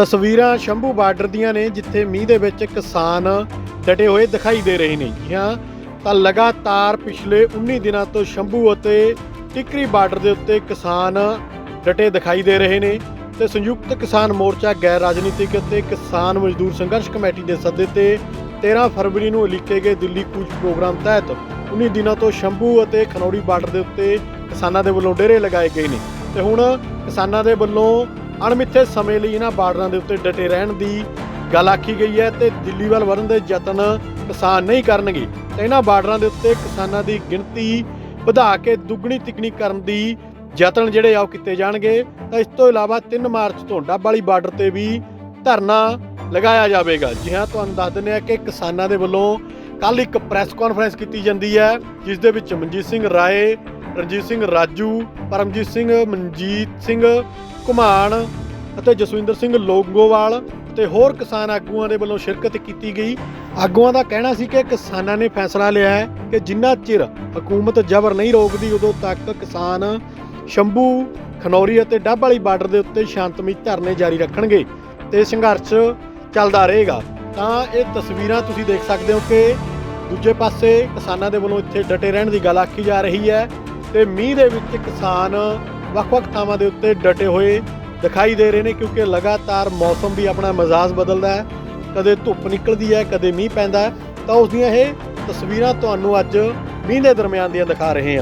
ਤਸਵੀਰਾਂ ਸ਼ੰਭੂ ਬਾਰਡਰ ਦੀਆਂ ਨੇ, ਜਿੱਥੇ ਮੀਂਹ ਦੇ ਵਿੱਚ ਕਿਸਾਨ ਡਟੇ ਹੋਏ ਦਿਖਾਈ ਦੇ ਰਹੇ ਨੇ। ਹਾਂ, ਤਾਂ ਲਗਾਤਾਰ ਪਿਛਲੇ 19 ਦਿਨਾਂ ਤੋਂ ਸ਼ੰਭੂ ਅਤੇ ਟਿਕਰੀ ਬਾਰਡਰ ਦੇ ਉੱਤੇ ਕਿਸਾਨ ਡਟੇ ਦਿਖਾਈ ਦੇ ਰਹੇ ਨੇ ਤੇ ਸੰਯੁਕਤ ਕਿਸਾਨ ਮੋਰਚਾ, ਗੈਰ ਰਾਜਨੀਤਿਕ ਅਤੇ ਕਿਸਾਨ ਮਜ਼ਦੂਰ ਸੰਘਰਸ਼ ਕਮੇਟੀ ਦੇ ਸੱਦੇ ਤੇ 13 ਫਰਵਰੀ ਨੂੰ ਉਲੀਕੇ ਗਏ ਦਿੱਲੀ ਕੂਚ ਪ੍ਰੋਗਰਾਮ ਤਹਿਤ 19 ਦਿਨਾਂ ਤੋਂ ਸ਼ੰਭੂ ਅਤੇ ਖਨੌੜੀ ਬਾਰਡਰ ਦੇ ਉੱਤੇ ਕਿਸਾਨਾਂ ਦੇ ਵੱਲੋਂ ਡੇਰੇ ਲਗਾਏ ਗਏ ਨੇ। ਤੇ ਹੁਣ ਕਿਸਾਨਾਂ ਦੇ ਵੱਲੋਂ ਅਣਮਿੱਥੇ ਸਮੇਂ ਲਈ ਇਹਨਾਂ ਬਾਰਡਰਾਂ ਦੇ ਉੱਤੇ ਡਟੇ ਰਹਿਣ ਦੀ ਗੱਲ ਆਖੀ ਗਈ ਹੈ ਤੇ ਦਿੱਲੀ ਵੱਲ ਵਧਣ ਦੇ ਯਤਨ ਕਿਸਾਨ ਨਹੀਂ ਕਰਨਗੇ। ਤੇ ਇਹਨਾਂ ਬਾਰਡਰਾਂ ਦੇ ਉੱਤੇ ਕਿਸਾਨਾਂ ਦੀ ਗਿਣਤੀ ਵਧਾ ਕੇ ਦੁੱਗਣੀ ਤਿੱਗਣੀ ਕਰਨ ਦੀ ਯਤਨ ਜਿਹੜੇ ਆ ਉਹ ਕੀਤੇ ਜਾਣਗੇ। ਤਾਂ ਇਸ ਤੋਂ ਇਲਾਵਾ 3 ਮਾਰਚ ਤੋਂ ਡੱਬ ਵਾਲੀ ਬਾਰਡਰ ਤੇ ਵੀ ਧਰਨਾ ਲਗਾਇਆ ਜਾਵੇਗਾ। ਜੀ ਹਾਂ, ਤੁਹਾਨੂੰ ਦੱਸ ਦਿੰਦੇ ਆ ਕਿ ਕਿਸਾਨਾਂ ਦੇ ਵੱਲੋਂ ਕੱਲ ਇੱਕ ਪ੍ਰੈਸ ਕਾਨਫਰੰਸ ਕੀਤੀ ਜਾਂਦੀ ਹੈ, ਜਿਸ ਦੇ ਵਿੱਚ ਮਨਜੀਤ ਸਿੰਘ ਰਾਏ, ਰਣਜੀਤ ਸਿੰਘ ਰਾਜੂ, ਪਰਮਜੀਤ ਸਿੰਘ, ਮਨਜੀਤ ਸਿੰਘ ਘੁਮਾਣ ਅਤੇ ਜਸਵਿੰਦਰ ਸਿੰਘ ਲੋਂਗੋਵਾਲ ਤੇ ਹੋਰ ਕਿਸਾਨ ਆਗੂਆਂ ਦੇ ਵੱਲੋਂ ਸ਼ਿਰਕਤ ਕੀਤੀ ਗਈ। ਆਗੂਆਂ ਦਾ ਕਹਿਣਾ ਸੀ ਕਿ ਕਿਸਾਨਾਂ ਨੇ ਫੈਸਲਾ ਲਿਆ ਹੈ ਕਿ ਜਿੰਨਾ ਚਿਰ ਹਕੂਮਤ ਜ਼ਬਰ ਨਹੀਂ ਰੋਕਦੀ, ਉਦੋਂ ਤੱਕ ਕਿਸਾਨ ਸ਼ੰਭੂ, ਖਨੌਰੀ ਅਤੇ ਡੱਬ ਵਾਲੀ ਬਾਰਡਰ ਦੇ ਉੱਤੇ ਸ਼ਾਂਤਮਈ ਧਰਨੇ ਜਾਰੀ ਰੱਖਣਗੇ ਤੇ ਸੰਘਰਸ਼ ਚੱਲਦਾ ਰਹੇਗਾ। ਤਾਂ ਇਹ ਤਸਵੀਰਾਂ ਤੁਸੀਂ ਦੇਖ ਸਕਦੇ ਹੋ ਕਿ ਦੂਜੇ ਪਾਸੇ ਕਿਸਾਨਾਂ ਦੇ ਵੱਲੋਂ ਇੱਥੇ ਡਟੇ ਰਹਿਣ ਦੀ ਗੱਲ ਆਖੀ ਜਾ ਰਹੀ ਹੈ ਤੇ ਮੀਂਹ ਦੇ ਵਿੱਚ ਕਿਸਾਨ ਵੱਖ-ਵੱਖ ਥਾਵਾਂ ਦੇ ਉੱਤੇ ਡਟੇ ਹੋਏ ਦਿਖਾਈ ਦੇ ਰਹੇ ਨੇ ਕਿਉਂਕਿ ਲਗਾਤਾਰ ਮੌਸਮ ਵੀ ਆਪਣਾ ਮਜ਼ਾਜ ਬਦਲਦਾ ਹੈ। ਕਦੇ ਧੁੱਪ ਨਿਕਲਦੀ ਹੈ, ਕਦੇ ਮੀਂਹ ਪੈਂਦਾ ਹੈ। ਤਾਂ ਉਸ ਦੀਆਂ ਇਹ ਤਸਵੀਰਾਂ ਤੁਹਾਨੂੰ ਅੱਜ ਮੀਂਹ ਦੇ ਦਰਮਿਆਨ ਦੀਆਂ ਦਿਖਾ ਰਹੇ ਹਾਂ।